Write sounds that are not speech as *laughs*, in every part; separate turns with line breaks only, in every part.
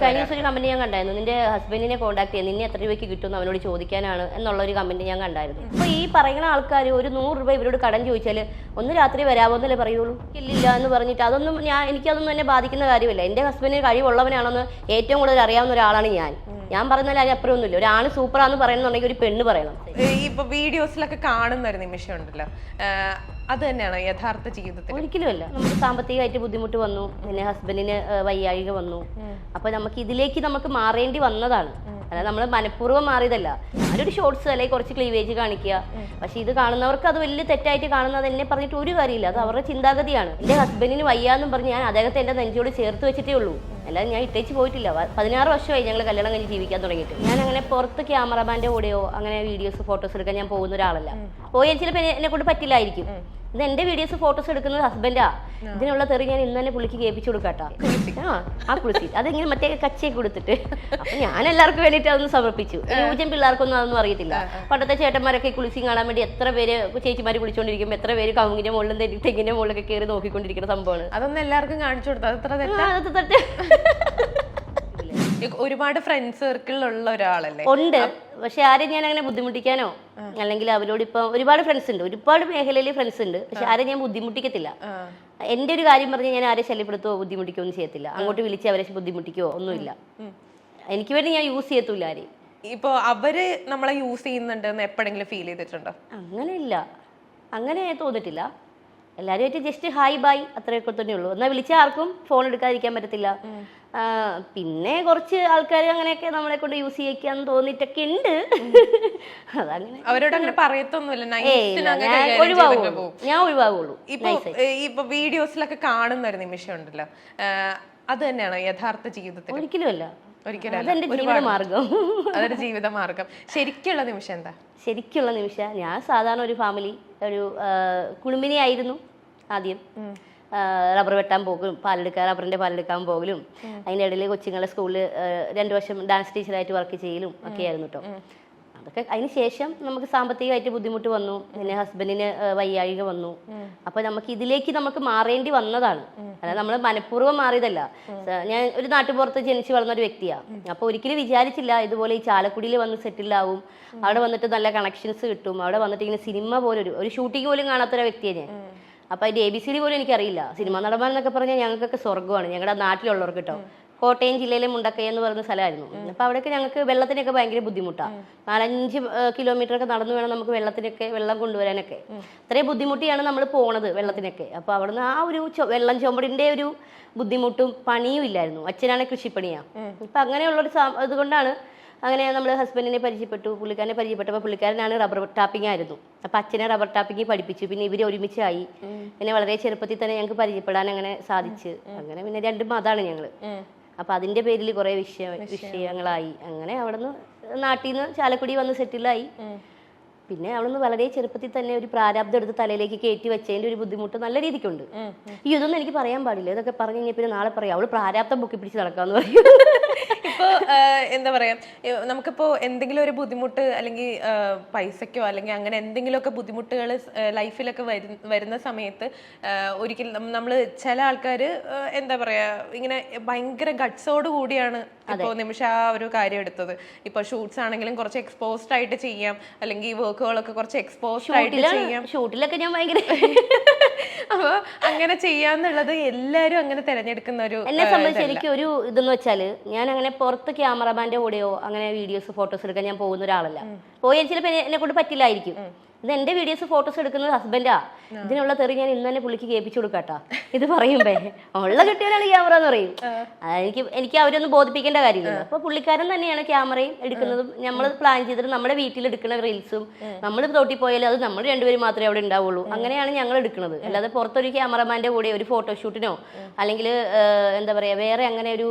കഴിഞ്ഞ ദിവസം ഒരു കമന്റ് ഞാൻ കണ്ടായിരുന്നു. നിന്റെ ഹസ്ബൻഡിനെ കോൺടാക്ട് ചെയ്യാൻ നിന്നെ എത്ര രൂപയ്ക്ക് കിട്ടും അവനോട് ചോദിക്കാനാണ് എന്നുള്ള ഒരു കമന്റ് ഞാൻ കണ്ടായിരുന്നു. അപ്പൊ ഈ പറയുന്ന ആൾക്കാർ ഒരു നൂറ് രൂപ ഇവരോട് കടം ചോദിച്ചാൽ ഒന്ന് രാത്രി വരാമോ എന്നല്ലേ പറയുള്ളൂ? ഇല്ലില്ല എന്ന് പറഞ്ഞിട്ട് അതൊന്നും ഞാൻ എനിക്കതൊന്നും എന്നെ ബാധിക്കുന്ന കാര്യമില്ല. എന്റെ ഹസ്ബൻഡിന് കഴിവുള്ളവനാണെന്ന് ഏറ്റവും കൂടുതൽ അറിയാവുന്ന ഒരാളാണ് ഞാൻ. ഞാൻ പറയുന്നതിൽ അതിന് അപ്പുറമൊന്നുമില്ല ഒരാണ് സൂപ്പറാന്ന് പറയുന്നുണ്ടെങ്കിൽ ഒരു പെണ്ണ് പറയണം.
ഈ ഇപ്പൊ വീഡിയോസിലൊക്കെ കാണുന്ന ഒരു നിമിഷം ഉണ്ടല്ലോ അത് തന്നെയാണ് യഥാർത്ഥ ജീവിതത്തിൽ
ഒരിക്കലുമല്ല നമുക്ക് സാമ്പത്തികമായിട്ട് ബുദ്ധിമുട്ട് വന്നു. പിന്നെ ഹസ്ബൻഡിന് വയ്യായിക വയ്യാഴിക വന്നു അപ്പൊ നമുക്ക് ഇതിലേക്ക് നമുക്ക് മാറേണ്ടി വന്നതാണ്. അതായത് നമ്മൾ മനഃപൂർവം മാറിയതല്ല. ഞാനൊരു ഷോർട്സ് അല്ലെങ്കിൽ കുറച്ച് ക്ലീവേജ് കാണിക്കുക. പക്ഷെ ഇത് കാണുന്നവർക്ക് അത് വലിയ തെറ്റായിട്ട് കാണുന്നത് എന്നെ പറഞ്ഞിട്ട് ഒരു കാര്യമില്ല. അത് അവരുടെ ചിന്താഗതിയാണ്. എന്റെ ഹസ്ബൻഡിന് വയ്യാന്നും പറഞ്ഞ് ഞാൻ അദ്ദേഹത്തെ എന്റെ നെഞ്ചോട് ചേർത്ത് വെച്ചിട്ടേ ഉള്ളൂ. അല്ലാതെ ഞാൻ ഇട്ടേച്ച് പോയിട്ടില്ല. പതിനാറ് വർഷമായി ഞങ്ങൾ കല്യാണം കഴിഞ്ഞ് ജീവിക്കാൻ തുടങ്ങിയിട്ട്. ഞാൻ അങ്ങനെ പുറത്ത് ക്യാമറമാന്റെ കൂടെയോ അങ്ങനെ വീഡിയോസ് ഫോട്ടോസ് എടുക്കാൻ ഞാൻ പോകുന്ന ഒരാളല്ല. പോയാൽ ചിലപ്പോൾ എന്നെ കൊണ്ട് പറ്റില്ലായിരിക്കും. ഇത് എന്റെ വീഡിയോസ് ഫോട്ടോസ് എടുക്കുന്നത് ഹസ്ബൻഡാ ഇതിനുള്ള തെറി ഞാൻ ഇന്ന് തന്നെ പുള്ളിക്ക് കേൾപ്പിച്ചു കൊടുക്കാട്ടാ. ആ ആ കുളിസി അതിങ്ങനെ മറ്റേ കച്ചയൊക്കെ കൊടുത്തിട്ട്. അപ്പൊ ഞാൻ എല്ലാവർക്കും വേണ്ടിയിട്ട് അതൊന്ന് സമർപ്പിച്ചു. യൂജൻ പിള്ളേർക്കൊന്നും അതൊന്നും അറിയത്തില്ല. പണ്ടത്തെ ചേട്ടന്മാരൊക്കെ കുളിസി കാണാൻ വേണ്ടി എത്ര പേര് ചേച്ചിമാര് കുളിച്ചോണ്ടിരിക്കുമ്പോൾ എത്ര പേര് കവുങ്ങിന്റെ മുകളിലും തെങ്ങിന്റെ മുകളിലൊക്കെ കയറി നോക്കിക്കൊണ്ടിരിക്കുന്ന സംഭവമാണ്.
അതൊന്നും എല്ലാവർക്കും കാണിച്ചു കൊടുത്തു? അത് തെറ്റാ? *laughs* ഒരുപാട് ഫ്രണ്ട് സർക്കിളിലുള്ള ഒരാളല്ലേ?
ഉണ്ട്. പക്ഷെ ആരെയും ഞാൻ അങ്ങനെ ബുദ്ധിമുട്ടിക്കാനോ അല്ലെങ്കിൽ അവരോട് ഇപ്പൊ ഒരുപാട് ഫ്രണ്ട്സ് ഉണ്ട്. ഒരുപാട് മേഖലയിൽ ഫ്രണ്ട്സ് ഉണ്ട്. പക്ഷെ ആരെയും ഞാൻ ബുദ്ധിമുട്ടിക്കത്തില്ല. എന്റെ ഒരു കാര്യം പറഞ്ഞ് ഞാൻ ആരെ ശല്യപ്പെടുത്തുകയോ ബുദ്ധിമുട്ടിക്കുകയോ ഒന്നും ചെയ്യത്തില്ല. അങ്ങോട്ട് വിളിച്ച് അവരെ ബുദ്ധിമുട്ടിക്കുകയോ ഒന്നുമില്ല. എനിക്ക് വേണ്ടി ഞാൻ യൂസ് ചെയ്യത്തില്ല ആരെയും.
ഇപ്പൊ അവർ നമ്മളെ യൂസ് ചെയ്യുന്നുണ്ടെന്ന് എപ്പോഴെങ്കിലും ഫീൽ ചെയ്തിട്ടുണ്ടോ?
അങ്ങനെയില്ല. അങ്ങനെ തോന്നിട്ടില്ല. എല്ലാവരുമായിട്ട് ജസ്റ്റ് ഹായ് ബായ് അത്രയൊക്കെ തന്നെ ഉള്ളൂ എന്നാൽ വിളിച്ച ആർക്കും ഫോൺ എടുക്കാതിരിക്കാൻ പറ്റത്തില്ല. പിന്നെ കുറച്ച് ആൾക്കാർ അങ്ങനെയൊക്കെ നമ്മളെ കൊണ്ട് യൂസ് ചെയ്യിക്കാന്ന് തോന്നിയിട്ടൊക്കെ ഉണ്ട്. അതങ്ങനെ.
അവരോട് അങ്ങനെ പറയത്തൊന്നുമില്ല.
ഞാൻ ഒഴിവാകുള്ളൂ. ഞാൻ ഒഴിവാകുള്ളൂ
ഇപ്പൊ ഇപ്പൊ വീഡിയോസിലൊക്കെ കാണുന്ന ഒരു നിമിഷം ഉണ്ടല്ലോ അത് തന്നെയാണ് യഥാർത്ഥ ജീവിതത്തിൽ
ഒരിക്കലും അല്ല.
ഒരിക്കലും അല്ല.
അതെന്റെ ജീവിത മാർഗം.
അതൊരു ജീവിത മാർഗം. ശരിക്കുള്ള നിമിഷം എന്താ?
ശരിക്കുള്ള നിമിഷം. ഞാൻ സാധാരണ ഒരു ഫാമിലി ഒരു ആ, കുടുംബിനി ആയിരുന്നു ആദ്യം. റബ്ബർ വെട്ടാൻ പോകും പാലെടുക്കാൻ റബ്ബറിന്റെ പാലെടുക്കാൻ പോകലും അതിന്റെ ഇടയിൽ കൊച്ചുങ്ങളെ സ്കൂളിൽ രണ്ടു വർഷം ഡാൻസ് ടീച്ചറായിട്ട് വർക്ക് ചെയ്യലും ഒക്കെ ആയിരുന്നു കേട്ടോ അതൊക്കെ അതിന് ശേഷം നമുക്ക് സാമ്പത്തികമായിട്ട് ബുദ്ധിമുട്ട് വന്നു. പിന്നെ ഹസ്ബൻഡിന് വയ്യായിക വയ്യാഴിക വന്നു അപ്പൊ നമുക്ക് ഇതിലേക്ക് നമുക്ക് മാറേണ്ടി വന്നതാണ്. അതായത് നമ്മൾ മനഃപൂർവം മാറിയതല്ല. ഞാൻ ഒരു നാട്ടുപുറത്ത് ജനിച്ചു വളർന്ന ഒരു വ്യക്തിയാണ് അപ്പൊ ഒരിക്കലും വിചാരിച്ചില്ല ഇതുപോലെ ഈ ചാലക്കുടിയിൽ വന്ന് സെറ്റിൽ ആവും. അവിടെ വന്നിട്ട് നല്ല കണക്ഷൻസ് കിട്ടും. അവിടെ വന്നിട്ട് ഇങ്ങനെ സിനിമ പോലെ ഒരു ഒരു ഷൂട്ടിംഗ് പോലും കാണാത്തൊരു വ്യക്തിയാണ് ഞാൻ. അപ്പൊ അതിന്റെ എ ബി സി ഡി പോലും എനിക്കറിയില്ല. സിനിമ നടന്മാർ എന്നൊക്കെ പറഞ്ഞാൽ ഞങ്ങൾക്കൊക്കെ സ്വർഗമാണ്. ഞങ്ങളുടെ നാട്ടിലുള്ളവർക്ക് കേട്ടോ കോട്ടയം ജില്ലയിലെ മുണ്ടക്കൈ എന്ന് പറയുന്ന സ്ഥലമായിരുന്നു. അപ്പൊ അവിടെയൊക്കെ ഞങ്ങൾക്ക് വെള്ളത്തിനൊക്കെ ഭയങ്കര ബുദ്ധിമുട്ടാണ് നാലഞ്ച് കിലോമീറ്റർ ഒക്കെ നടന്നു വേണം നമുക്ക് വെള്ളത്തിനൊക്കെ വെള്ളം കൊണ്ടുവരാനൊക്കെ. അത്രയും ബുദ്ധിമുട്ടിയാണ് നമ്മൾ പോണത് വെള്ളത്തിനൊക്കെ. അപ്പൊ അവിടുന്ന് ആ ഒരു വെള്ളം ചുമടിന്റെ ഒരു ബുദ്ധിമുട്ടും പണിയും ഇല്ലായിരുന്നു. അച്ഛനാണ് കൃഷിപ്പണിയാ. അപ്പൊ അങ്ങനെയുള്ളൊരു ഒരു ഇതുകൊണ്ടാണ് അങ്ങനെ നമ്മൾ ഹസ്ബൻഡിനെ പരിചയപ്പെട്ടു പുള്ളിക്കാരനെ പരിചയപ്പെട്ടപ്പോൾ പുള്ളിക്കാരനാണ് റബ്ബർ ടാപ്പിംഗ് ആയിരുന്നു. അപ്പം അച്ഛനെ റബ്ബർ ടാപ്പിംഗ് പഠിപ്പിച്ചു. പിന്നെ ഇവർ ഒരുമിച്ചായി. പിന്നെ വളരെ ചെറുപ്പത്തിൽ തന്നെ ഞങ്ങൾക്ക് പരിചയപ്പെടാൻ അങ്ങനെ സാധിച്ചു. അങ്ങനെ പിന്നെ രണ്ടും അതാണ് ഞങ്ങൾ അപ്പം അതിന്റെ പേരിൽ കുറേ വിഷയ വിഷയങ്ങളായി. അങ്ങനെ അവിടെ നിന്ന് നാട്ടിൽ നിന്ന് ചാലക്കുടി വന്ന് സെറ്റിലായി പിന്നെ അവളൊന്ന് വളരെ ചെറുപ്പത്തിൽ തന്നെ ഒരു പ്രാരാബ്ദം എടുത്ത് തലയിലേക്ക് കയറ്റി വെച്ചതിന്റെ ഒരു ബുദ്ധിമുട്ട് നല്ല രീതിക്കുണ്ട്. ഈ ഇതൊന്നും എനിക്ക് പറയാൻ പാടില്ല. ഇതൊക്കെ പറഞ്ഞു കഴിഞ്ഞാൽ പിന്നെ നാളെ പറയാം. അവൾ പ്രാരാബ്ദം പൊക്കി പിടിച്ച് നടക്കാന്ന് പറയും.
ഇപ്പോ എന്താ പറയാ നമുക്കിപ്പോ എന്തെങ്കിലും ഒരു ബുദ്ധിമുട്ട് അല്ലെങ്കിൽ പൈസക്കോ അല്ലെങ്കിൽ അങ്ങനെ എന്തെങ്കിലുമൊക്കെ ബുദ്ധിമുട്ടുകൾ ലൈഫിലൊക്കെ വരുന്ന സമയത്ത് ഒരിക്കലും നമ്മൾ ചില ആൾക്കാർ എന്താ പറയാ ഇങ്ങനെ ഭയങ്കര ഗട്ട്സോട് കൂടിയാണ് ഇപ്പോ നിമിഷ ആ ഒരു കാര്യം എടുത്തത്. ഇപ്പൊ ഷൂട്ട്സ് ആണെങ്കിലും കുറച്ച് എക്സ്പോസ്ഡ് ആയിട്ട് ചെയ്യാം. അല്ലെങ്കിൽ വർക്കുകളൊക്കെ കുറച്ച് എക്സ്പോസ്ഡ് ആയിട്ട് ചെയ്യാം.
ഷൂട്ടിലൊക്കെ ഞാൻ ഭയങ്കര *laughs*
അപ്പൊ അങ്ങനെ ചെയ്യാന്നുള്ളത് എല്ലാരും അങ്ങനെ തിരഞ്ഞെടുക്കുന്ന ഒരു
എന്നെ സംബന്ധിച്ച് എനിക്ക് ഒരു ഇതെന്ന് വെച്ചാൽ ഞാൻ അങ്ങനെ പുറത്ത് ക്യാമറമാന്റെ കൂടെയോ അങ്ങനെ വീഡിയോസ് ഫോട്ടോസ് എടുക്കാൻ ഞാൻ പോകുന്ന ഒരാളല്ല. പോയാൽ ചിലപ്പോൾ എന്നെ കൊണ്ട് പറ്റില്ലായിരിക്കും. ഇത് എന്റെ വീഡിയോസ് ഫോട്ടോസ് എടുക്കുന്നത് ഹസ്ബൻഡാ ഇതിനുള്ള തെറി ഞാൻ ഇന്ന് തന്നെ പുള്ളിക്ക് കേൾപ്പിച്ചു കൊടുക്കാട്ടാ ഇത് പറയുമ്പേ ഉള്ള കിട്ടിയാലാണ് ക്യാമറ എന്ന് പറയും. എനിക്ക് എനിക്ക് അവരൊന്നും ബോധിപ്പിക്കേണ്ട കാര്യമില്ല അപ്പൊ പുള്ളിക്കാരൻ തന്നെയാണ് ക്യാമറയും എടുക്കുന്നതും. നമ്മൾ പ്ലാൻ ചെയ്തിട്ട് നമ്മുടെ വീട്ടിൽ എടുക്കുന്ന റീൽസും നമ്മൾ തോട്ടി പോയാലും അത് നമ്മൾ രണ്ടുപേരും മാത്രമേ അവിടെ ഉണ്ടാവുള്ളൂ. അങ്ങനെയാണ് ഞങ്ങൾ എടുക്കുന്നത്. അല്ലാതെ പുറത്തൊരു ക്യാമറമാന്റെ കൂടെ ഒരു ഫോട്ടോഷൂട്ടിനോ അല്ലെങ്കിൽ എന്താ പറയാ വേറെ അങ്ങനെ ഒരു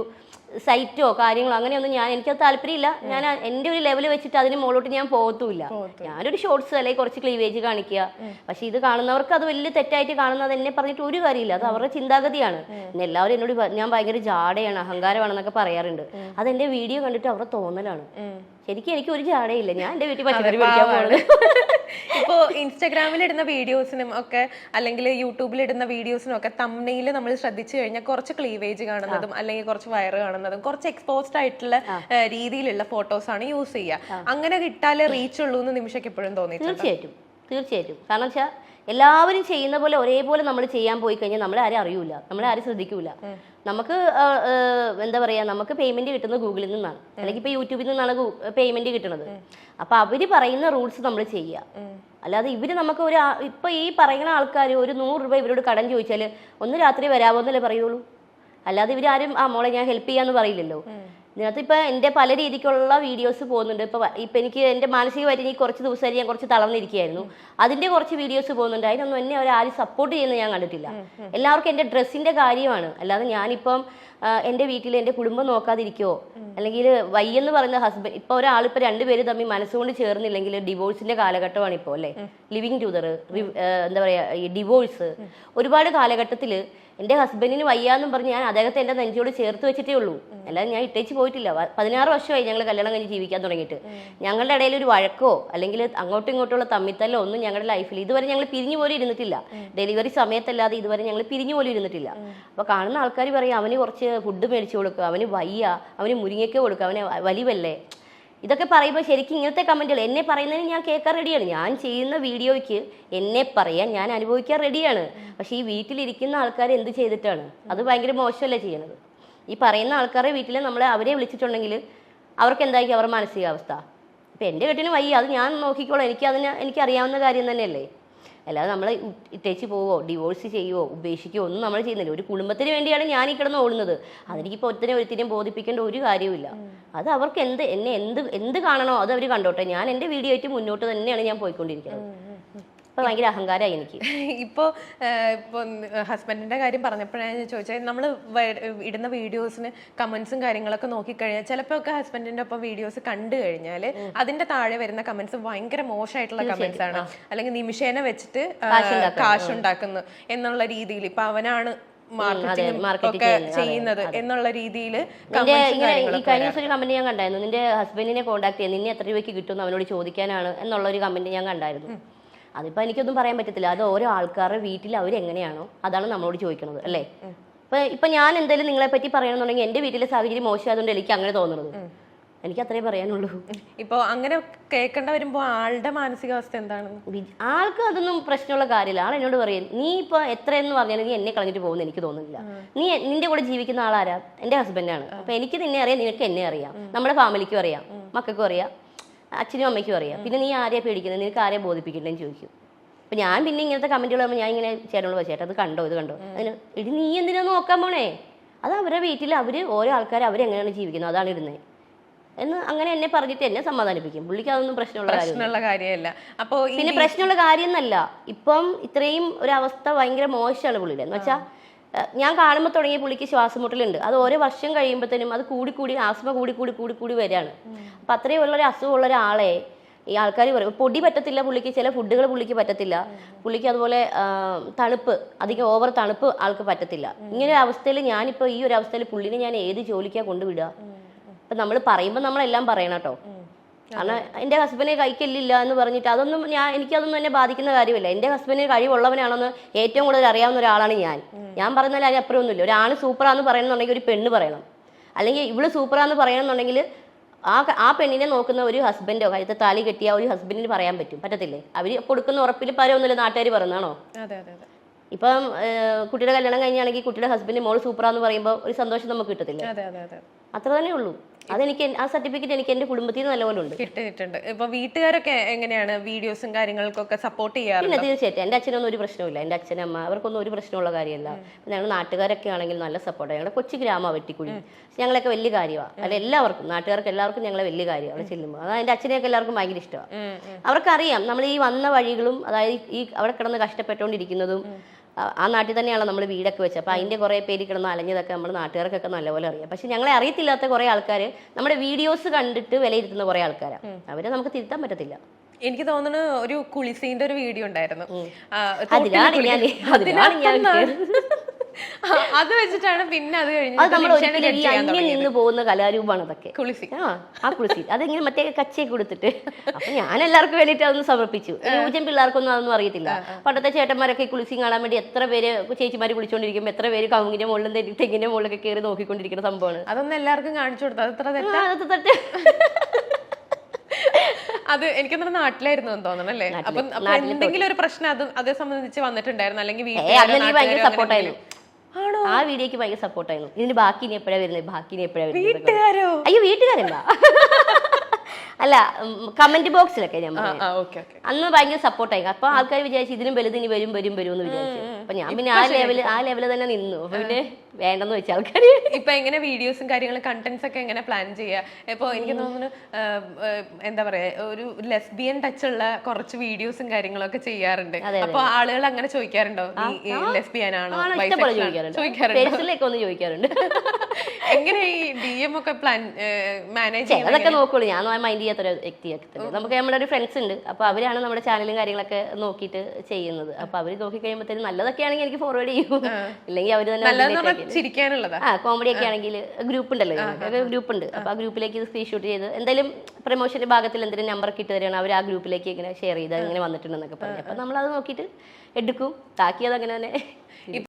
സൈറ്റോ കാര്യങ്ങളോ അങ്ങനെയൊന്നും ഞാൻ എനിക്കത് താല്പര്യമില്ല. ഞാൻ എന്റെ ഒരു ലെവൽ വെച്ചിട്ട് അതിന് മുകളിലോട്ട് ഞാൻ പോകത്തുമില്ല. ഞാനൊരു ഷോർട്സ് അല്ലെങ്കിൽ കുറച്ച് ക്ലീവേജ് കാണിക്കുക. പക്ഷെ ഇത് കാണുന്നവർക്ക് അത് വലിയ തെറ്റായിട്ട് കാണുന്നത് എന്നെ പറഞ്ഞിട്ട് ഒരു കാര്യമില്ല. അത് അവരുടെ ചിന്താഗതിയാണ്. പിന്നെ എല്ലാവരും എന്നോട് ഞാൻ ഭയങ്കര ജാടയാണ് അഹങ്കാരമാണെന്നൊക്കെ പറയാറുണ്ട്. അതെന്റെ വീഡിയോ കണ്ടിട്ട് അവരുടെ തോന്നലാണ്. ശരിക്കും എനിക്ക് ഒരു ജാടയില്ല ഞാൻ എന്റെ വീട്ടിൽ പച്ചക്കറി പിടിക്കാൻ പോകുന്നത് *laughs*
ഇപ്പോ ഇൻസ്റ്റാഗ്രാമിൽ ഇടുന്ന വീഡിയോസിനും ഒക്കെ അല്ലെങ്കിൽ യൂട്യൂബിൽ ഇടുന്ന വീഡിയോസിനും ഒക്കെ തമ്മിൽ നമ്മൾ ശ്രദ്ധിച്ചു കഴിഞ്ഞാൽ കുറച്ച് ക്ലീവേജ് കാണുന്നതും അല്ലെങ്കിൽ കുറച്ച് വയറ് കാണുന്നതും കുറച്ച് എക്സ്പോസ്ഡ് ആയിട്ടുള്ള രീതിയിലുള്ള ഫോട്ടോസ് ആണ് യൂസ് ചെയ്യുക. അങ്ങനെ കിട്ടാലേ റീച്ച് ഉള്ളൂ എന്ന് നിമിഷയ്ക്ക് എപ്പോഴും തോന്നി
തീർച്ചയായിട്ടും. തീർച്ചയായിട്ടും. കാരണം വെച്ചാൽ എല്ലാവരും ചെയ്യുന്ന പോലെ ഒരേപോലെ നമ്മൾ ചെയ്യാൻ പോയി കഴിഞ്ഞാൽ നമ്മളെ ആരും അറിയൂല. നമ്മളെ ആരും ശ്രദ്ധിക്കൂല. നമുക്ക് എന്താ പറയാ നമുക്ക് പേയ്മെന്റ് കിട്ടുന്നത് ഗൂഗിളിൽ നിന്നാണ്. അല്ലെങ്കിൽ ഇപ്പൊ യൂട്യൂബിൽ നിന്നാണ് പേയ്മെന്റ് കിട്ടുന്നത്. അപ്പൊ അവർ പറയുന്ന റൂൾസ് നമ്മൾ ചെയ്യുക. അല്ലാതെ ഇവർ നമുക്ക് ഒരു ഇപ്പൊ ഈ പറയുന്ന ആൾക്കാർ ഒരു നൂറ് രൂപ ഇവരോട് കടം ചോദിച്ചാൽ ഒന്ന് രാത്രി വരാമോ എന്നല്ലേ പറയുള്ളൂ? അല്ലാതെ ഇവരാരും ആ മോളെ ഞാൻ ഹെൽപ്പ് ചെയ്യാന്ന് പറയില്ലല്ലോ. ഇതിനകത്ത് ഇപ്പൊ എന്റെ പല രീതിക്കുള്ള വീഡിയോസ് പോകുന്നുണ്ട്. ഇപ്പൊ ഇപ്പൊ എനിക്ക് എന്റെ മാനസിക വരി കുറച്ച് ദിവസമായിട്ട് ഞാൻ കുറച്ച് തളർന്നിരിക്കുകയായിരുന്നു. അതിന്റെ കുറച്ച് വീഡിയോസ് പോകുന്നുണ്ട്. അതിനൊന്നും എന്നെ അവർ ആരും സപ്പോർട്ട് ചെയ്യുന്നത് ഞാൻ കണ്ടിട്ടില്ല. എല്ലാവർക്കും എന്റെ ഡ്രസ്സിന്റെ കാര്യമാണ്. അല്ലാതെ ഞാനിപ്പം ആ, എന്റെ വീട്ടിൽ എന്റെ കുടുംബം നോക്കാതിരിക്കോ? അല്ലെങ്കിൽ വയ്യെന്ന് പറയുന്ന ഹസ്ബൻഡ് ഇപ്പൊ ഒരാൾ ഇപ്പൊ രണ്ടുപേര് തമ്മിൽ മനസ്സുകൊണ്ട് ചേർന്നില്ലെങ്കിൽ ഡിവോഴ്സിന്റെ കാലഘട്ടമാണ് ഇപ്പോ അല്ലേ? ലിവിങ് ടുദർ എന്താ പറയാ ഈ ഡിവോഴ്സ് ഒരുപാട് കാലഘട്ടത്തിൽ എന്റെ ഹസ്ബൻഡിന് വയ്യാന്നും പറഞ്ഞ് ഞാൻ അദ്ദേഹത്തെ എന്റെ നെഞ്ചോട് ചേർത്ത് വെച്ചിട്ടേ ഉള്ളൂ. അല്ലാതെ ഞാൻ ഇട്ടേച്ച് പോയിട്ടില്ല. പതിനാറ് വർഷമായി ഞങ്ങൾ കല്യാണം കഴിഞ്ഞ് ജീവിക്കാൻ തുടങ്ങിയിട്ട്. ഞങ്ങളുടെ ഇടയിൽ ഒരു വഴക്കോ അല്ലെങ്കിൽ അങ്ങോട്ടും ഇങ്ങോട്ടുള്ള തമ്മിത്തല്ലോ ഒന്നും ഞങ്ങളുടെ ലൈഫിൽ ഇതുവരെ ഞങ്ങൾ പിരിഞ്ഞു പോലും ഇരുന്നിട്ടില്ല. ഡെലിവറി സമയത്തല്ലാതെ ഇതുവരെ ഞങ്ങൾ പിരിഞ്ഞു പോലും ഇരുന്നിട്ടില്ല. അപ്പോൾ കാണുന്ന ആൾക്കാർ പറയും അവന് കുറച്ച് ഫുഡ് മേടിച്ചു കൊടുക്കുക അവന് വയ്യ അവന് മുരിങ്ങയ്ക്ക കൊടുക്കുക അവന് വലിവല്ലേ ഇതൊക്കെ പറയുമ്പോൾ ശരിക്കും ഇങ്ങനത്തെ കമന്റുകൾ എന്നെ പറയുന്നതിന് ഞാൻ കേൾക്കാൻ റെഡിയാണ് ഞാൻ ചെയ്യുന്ന വീഡിയോയ്ക്ക് എന്നെ പറയാൻ ഞാൻ അനുഭവിക്കാൻ റെഡിയാണ് പക്ഷേ ഈ വീട്ടിലിരിക്കുന്ന ആൾക്കാർ എന്ത് ചെയ്തിട്ടാണ്? അത് ഭയങ്കര മോശമല്ലേ ചെയ്യണത്? ഈ പറയുന്ന ആൾക്കാരെ വീട്ടിൽ നമ്മൾ അവരെ വിളിച്ചിട്ടുണ്ടെങ്കിൽ അവർക്ക് എന്തായിരിക്കും അവരുടെ മാനസികാവസ്ഥ? അപ്പം എന്റെ വീട്ടിന് വയ്യ. അത് ഞാൻ നോക്കിക്കോളാം. എനിക്ക് അതിന് എനിക്കറിയാവുന്ന കാര്യം തന്നെയല്ലേ? അല്ലാതെ നമ്മൾ ഇട്ടേച്ച് പോവോ ഡിവോഴ്സ് ചെയ്യുവോ ഉപേക്ഷിക്കുകയോ ഒന്നും നമ്മൾ ചെയ്യുന്നില്ല. ഒരു കുടുംബത്തിന് വേണ്ടിയാണ് ഞാൻ ഈ കിടന്ന് ഓടുന്നത്. അതെനിക്കിപ്പോൾ ഒത്തിരി ഒരുത്തിനെയും ബോധിപ്പിക്കേണ്ട ഒരു കാര്യമില്ല അത് അവർക്ക് എന്ത് എന്നെ എന്ത് എന്ത് കാണണോ അത് അവർ കണ്ടോട്ടെ. ഞാൻ എന്റെ വീഡിയോ ആയിട്ട് മുന്നോട്ട് തന്നെയാണ് ഞാൻ പോയിക്കൊണ്ടിരിക്കുന്നത്. ഇപ്പം ഭയങ്കര അഹങ്കാരമായി എനിക്ക്. *laughs*
ഇപ്പോ ഇപ്പോൾ ഹസ്ബൻഡിന്റെ കാര്യം പറഞ്ഞപ്പോഴാണ് ഞാൻ ചോദിച്ചത് നമ്മൾ ഇടുന്ന വീഡിയോസിന് കമന്റ്സും കാര്യങ്ങളൊക്കെ നോക്കിക്കഴിഞ്ഞാൽ ചിലപ്പോ ഒക്കെ ഹസ്ബൻഡിന്റെ ഒപ്പം വീഡിയോസ് കണ്ടു കഴിഞ്ഞാൽ അതിന്റെ താഴെ വരുന്ന കമന്റ്സ് ഭയങ്കര മോശമായിട്ടുള്ള കമന്റ്സ് ആണ്. അല്ലെങ്കിൽ നിമിഷേന വെച്ചിട്ട് കാശുണ്ടാക്കുന്നു. എന്നുള്ള രീതിയിൽ. ഇപ്പൊ അവനാണ്
ചെയ്യുന്നത്,
എന്നുള്ള രീതിയിൽ
ഇങ്ങനെ ഈ കഴിഞ്ഞ ദിവസം ഒരു കമന്റ് ഞാൻ കണ്ടായിരുന്നു. നിന്റെ ഹസ്ബൻഡിനെ കോൺടാക്ട് ചെയ്യാൻ നിന്നെ എത്ര രൂപയ്ക്ക് കിട്ടും അവനോട് ചോദിക്കാനാണ് എന്നുള്ള ഒരു കമന്റ് ഞാൻ കണ്ടായിരുന്നു. അതിപ്പോ എനിക്കൊന്നും പറയാൻ പറ്റത്തില്ല. അത് ഓരോ ആൾക്കാരുടെ വീട്ടിൽ അവരെങ്ങനെയാണോ അതാണ് നമ്മളോട് ചോദിക്കുന്നത് അല്ലേ? ഇപ്പൊ ഇപ്പൊ ഞാൻ എന്തായാലും നിങ്ങളെ പറ്റി പറയണമെന്നുണ്ടെങ്കിൽ എന്റെ വീട്ടിലെ സാഹചര്യം മോശമായതുകൊണ്ട് എനിക്ക് അങ്ങനെ തോന്നുന്നത് എനിക്ക് അത്രേ പറയാനുള്ളൂ.
ഇപ്പൊ അങ്ങനെ കേൾക്കേണ്ട വരുമ്പോ ആളുടെ മാനസികാവസ്ഥ എന്താണ്?
ആൾക്ക് അതൊന്നും പ്രശ്നമുള്ള കാര്യമില്ല. ആൾ എന്നോട് പറയും നീ ഇപ്പൊ എത്രയെന്ന് പറഞ്ഞാലും നീ എന്നെ കളഞ്ഞിട്ട് പോകുന്ന എനിക്ക് തോന്നുന്നില്ല. നീ നിന്റെ കൂടെ ജീവിക്കുന്ന ആളാരാ? എന്റെ ഹസ്ബൻഡാണ് അപ്പൊ എനിക്ക് നിന്നെ അറിയാം നിനക്ക് എന്നെ അറിയാം. നമ്മുടെ ഫാമിലിക്കും അറിയാം. മക്കൾക്കും അറിയാം. അച്ഛനും അമ്മയ്ക്കും അറിയാം. പിന്നെ നീ ആരെയാ പേടിക്കുന്നത്? നിനക്ക് ആരെ ബോധിപ്പിക്കണ്ടെന്ന് ചോദിക്കും. അപ്പൊ ഞാൻ പിന്നെ ഇങ്ങനത്തെ ആകുമ്പോൾ ഞാൻ ഇങ്ങനെ ചേട്ടനോട് ചേട്ടാ അത് കണ്ടോ? ഇത് കണ്ടോ? അതിന് ഇടി നീ എന്തിനാ നോക്കാൻ പോണേ? അത് അവരുടെ വീട്ടിൽ അവർ ഓരോ ആൾക്കാർ അവരെങ്ങനെയാണ് ജീവിക്കുന്നത്? അതാണ് ഇടുന്നത്. എന്ന് അങ്ങനെ എന്നെ പറഞ്ഞിട്ട് എന്നെ സമാധാനിപ്പിക്കും. പുള്ളിക്ക് അതൊന്നും പ്രശ്നമുള്ള
പ്രശ്നമുള്ള കാര്യമല്ല. അപ്പൊ ഈ
പിന്നെ പ്രശ്നമുള്ള കാര്യം എന്നല്ല ഇപ്പം ഇത്രയും ഒരു അവസ്ഥ ഭയങ്കര മോശമാണ് പുള്ളിയുടെ. എന്ന് വെച്ചാൽ ഞാൻ കാണുമ്പോൾ തുടങ്ങിയ പുള്ളിക്ക് ശ്വാസമുട്ടലുണ്ട്. അത് ഓരോ വർഷം കഴിയുമ്പോഴത്തേനും അത് കൂടി കൂടി ആസ്മ കൂടി കൂടി കൂടി കൂടി വരികയാണ്. അപ്പം അത്രയും ഉള്ള ഒരു അസുഖമുള്ള ഒരാളെ ഈ ആൾക്കാർ പറയും പൊടി പറ്റത്തില്ല പുള്ളിക്ക് ചില ഫുഡുകൾ പുള്ളിക്ക് പറ്റത്തില്ല. പുള്ളിക്ക് അതുപോലെ തണുപ്പ് അധികം ഓവർ തണുപ്പ് ആൾക്ക് പറ്റത്തില്ല. ഇങ്ങനെ ഒരു അവസ്ഥയിൽ ഞാനിപ്പോൾ ഈ ഒരു അവസ്ഥയിൽ പുള്ളിനെ ഞാൻ ഏത് ജോലിക്കാണ് കൊണ്ടുവിടുക? അപ്പം നമ്മൾ പറയുമ്പോൾ നമ്മളെല്ലാം പറയണം കേട്ടോ. കാരണം എന്റെ ഹസ്ബൻഡിന് കൈക്കല്ലില്ല എന്ന് പറഞ്ഞിട്ട് അതൊന്നും ഞാൻ എനിക്കതൊന്നും എന്നെ ബാധിക്കുന്ന കാര്യമില്ല. എന്റെ ഹസ്ബൻഡിന് കഴിവുള്ളവനാണെന്ന് ഏറ്റവും കൂടുതൽ അറിയാവുന്ന ഒരാളാണ് ഞാൻ. ഞാൻ പറയുന്നതിൽ അതിന് അപ്പുറം ഒന്നുമില്ല ഒരാൾ സൂപ്പറാന്ന് പറയണമെന്നുണ്ടെങ്കിൽ ഒരു പെണ്ണ് പറയണം. അല്ലെങ്കിൽ ഇവൾ സൂപ്പറാന്ന് പറയണമെന്നുണ്ടെങ്കിൽ ആ ആ പെണ്ണിനെ നോക്കുന്ന ഒരു ഹസ്ബൻഡോ കഴുത്ത താലി കെട്ടിയ ഒരു ഹസ്ബൻഡിന് പറയാൻ പറ്റും. പറ്റത്തില്ലേ? അവർ കൊടുക്കുന്ന ഉറപ്പിൽ പരമൊന്നുമില്ല നാട്ടുകാർ
പറഞ്ഞാണോ
ഇപ്പം കുട്ടിയുടെ കല്യാണം കഴിഞ്ഞാണെങ്കിൽ കുട്ടിയുടെ ഹസ്ബൻഡ് മോൾ സൂപ്പറാന്ന് പറയുമ്പോൾ ഒരു സന്തോഷം നമുക്ക് കിട്ടത്തില്ല?
അതെ അതെ അതെ.
അത്ര തന്നെ ഉള്ളൂ. അതെനിക്ക് ആ സർട്ടിഫിക്കറ്റ് എനിക്ക് എന്റെ കുടുംബത്തിൽ നിന്ന് നല്ലപോലെ ഉണ്ട്.
കിട്ടിയിട്ടുണ്ട്. ഇപ്പൊ വീട്ടുകാരൊക്കെ എങ്ങനെയാണ് വീഡിയോസും കാര്യങ്ങൾക്കൊക്കെ സപ്പോർട്ട് ചെയ്യാറുണ്ട്
തീർച്ചയായിട്ടും. എന്റെ അച്ഛനൊന്നും ഒരു പ്രശ്നമില്ല എന്റെ അച്ഛനമ്മ അവർക്കൊന്നും ഒരു പ്രശ്നമുള്ള കാര്യമല്ല. ഞങ്ങൾ നാട്ടുകാരൊക്കെ ആണെങ്കിൽ നല്ല സപ്പോർട്ടാണ് ഞങ്ങളുടെ കൊച്ചു ഗ്രാമ വെട്ടിക്കുഴി. ഞങ്ങളൊക്കെ വലിയ കാര്യമാണ് അല്ല എല്ലാവർക്കും. നാട്ടുകാർക്ക് എല്ലാവർക്കും ഞങ്ങളെ വലിയ കാര്യമാണ് അവിടെ ചെല്ലുമ്പോൾ അതാ എന്റെ അച്ഛനെയൊക്കെ എല്ലാവർക്കും ഭയങ്കര ഇഷ്ടമാണ്. അവർക്കറിയാം. നമ്മൾ ഈ വന്ന വഴികളും അതായത് ഈ അവിടെ കിടന്ന് കഷ്ടപ്പെട്ടുകൊണ്ടിരിക്കുന്നതും ആ- നാട്ടിൽ തന്നെയാണ് നമ്മൾ വീടൊക്കെ വെച്ചത്. അപ്പോൾ അതിന്റെ കുറേ പേര് കിടന്ന് അലഞ്ഞതൊക്കെ നമ്മൾ നാട്ടുകാർക്കൊക്കെ നല്ലപോലെ അറിയാം. പക്ഷെ ഞങ്ങളെ അറിയത്തില്ലാത്ത കുറേ ആൾക്കാർ നമ്മുടെ വീഡിയോസ് കണ്ടിട്ട് വിലയിരുത്തുന്ന കുറേ ആൾക്കാരാണ് അവരെ നമുക്ക് തിരുത്താൻ പറ്റത്തില്ല.
എനിക്ക് തോന്നുന്നു ഒരു കുളിസീന്റെ ഒരു വീഡിയോ ഉണ്ടായിരുന്നു.
അതിലാണ് ഞാൻ
അത് വെച്ചിട്ടാണ് പിന്നെ അത് കഴിഞ്ഞു
അന്യം നിന്ന് പോകുന്ന കലാരൂപമാണ് അതൊക്കെ
കുളിസി.
ആ ആ കുളിസി. അതെങ്ങനെ മറ്റേ കച്ചയൊക്കെ കൊടുത്തിട്ട്. അപ്പൊ ഞാൻ എല്ലാവർക്കും വേണ്ടിയിട്ട് അതൊന്ന് സമർപ്പിച്ചു. ന്യൂജൻ പിള്ളേർക്കൊന്നും അതൊന്നും അറിയത്തില്ല. പണ്ടത്തെ ചേട്ടന്മാരൊക്കെ കുളിസി കാണാൻ വേണ്ടി എത്ര പേര് ചേച്ചിമാര് കുളിച്ചോണ്ടിരിക്കുമ്പോൾ എത്ര പേര് കവുങ്ങിന്റെ മുകളിലും തെങ്ങി- തെങ്ങിന്റെ മുകളിലൊക്കെ കയറി നോക്കിക്കൊണ്ടിരിക്കുന്ന സംഭവമാണ്.
അതൊന്നും എല്ലാവർക്കും കാണിച്ചു കൊടുത്തു അത്
അത്
എനിക്ക് നമ്മുടെ നാട്ടിലായിരുന്നു എന്ന് തോന്നണം അല്ലേ? അപ്പം എന്തെങ്കിലും ഒരു പ്രശ്നം അത് അതേ സംബന്ധിച്ച് വന്നിട്ടുണ്ടായിരുന്നു. അല്ലെങ്കിൽ
ഏ ആ വീഡിയോക്ക് ഭയങ്കര സപ്പോർട്ടായിരുന്നു ഇതിന് ബാക്കി ഇനി എപ്പോഴാ വരുന്നത് ബാക്കി ഇനി എപ്പോഴാ വരുന്നത്
വീട്ടുകാരോ?
അയ്യോ വീട്ടുകാരല്ല. അല്ല കമന്റ് ബോക്സിലൊക്കെ ഞാൻ അന്ന് ഭയങ്കര സപ്പോർട്ടായി അപ്പൊ ആൾക്കാർ വിചാരിച്ചു ഇതിനും വലുത് ഇനി വരും വരും വരും എന്ന് വിചാരിച്ചു. അപ്പൊ ഞാൻ പിന്നെ ആ ലെവൽ ആ ലെവൽ തന്നെ നിന്നു. അപ്പൊ പിന്നെ വേണ്ടെന്ന് വെച്ച ആൾക്കാർ
ഇപ്പൊ എങ്ങനെ വീഡിയോസും കാര്യങ്ങളും കണ്ടന്റ്സ് ഒക്കെ എങ്ങനെ പ്ലാൻ ചെയ്യുക ഇപ്പൊ എനിക്ക് തോന്നുന്നു എന്താ പറയാ ഒരു ലെസ്ബിയൻ ടച്ച് ഉള്ള കുറച്ച് വീഡിയോസും കാര്യങ്ങളൊക്കെ ചെയ്യാറുണ്ട്. അപ്പൊ ആളുകൾ അങ്ങനെ ചോദിക്കാറുണ്ടോ? ലെസ്ബിയൻ ആണോ?
ചോദിക്കാറുണ്ട്.
ചോദിക്കാറുണ്ട്?
ഒന്ന് ചോദിക്കാറുണ്ട്.
എങ്ങനെ ഈ ഡി എം ഒക്കെ പ്ലാൻ മാനേജ്
അതൊക്കെ നോക്കുള്ളൂ. ഞാൻ മൈൻഡ് ചെയ്യാത്തൊരു വ്യക്തിയൊക്കെ നമുക്ക് നമ്മുടെ ഒരു ഫ്രണ്ട്സ് ഉണ്ട്. അപ്പൊ അവരാണ് നമ്മുടെ ചാനലും കാര്യങ്ങളൊക്കെ നോക്കിയിട്ട് ചെയ്യുന്നത്. അപ്പൊ അവർ നോക്കി കഴിയുമ്പോഴത്തേനും നല്ലതൊക്കെ ആണെങ്കിൽ എനിക്ക് ഫോർവേഡ് ചെയ്യൂ. ഇല്ലെങ്കിൽ അവർ തന്നെ
ചിരിക്കാനുള്ളതാ.
ആ കോമഡി ഒക്കെ ആണെങ്കിൽ ഗ്രൂപ്പ് ഉണ്ടല്ലോ ഗ്രൂപ്പ് ഉണ്ട്. അപ്പൊ ആ. ഗ്രൂപ്പിലേക്ക് ഇത് സ്ക്രീൻഷോട്ട് ചെയ്ത് എന്തായാലും പ്രൊമോഷന്റെ ഭാഗത്തിൽ എന്തെങ്കിലും നമ്പർ ഒക്കെ ഇട്ട് തരികയാണ് അവർ ആ ഗ്രൂപ്പിലേക്ക് ഇങ്ങനെ ഷെയർ ചെയ്ത് അങ്ങനെ വന്നിട്ടുണ്ടെന്നൊക്കെ പറഞ്ഞു. അപ്പൊ നമ്മൾ അത് നോക്കിയിട്ട് എടുക്കും. താക്കിയത് അങ്ങനെ തന്നെ.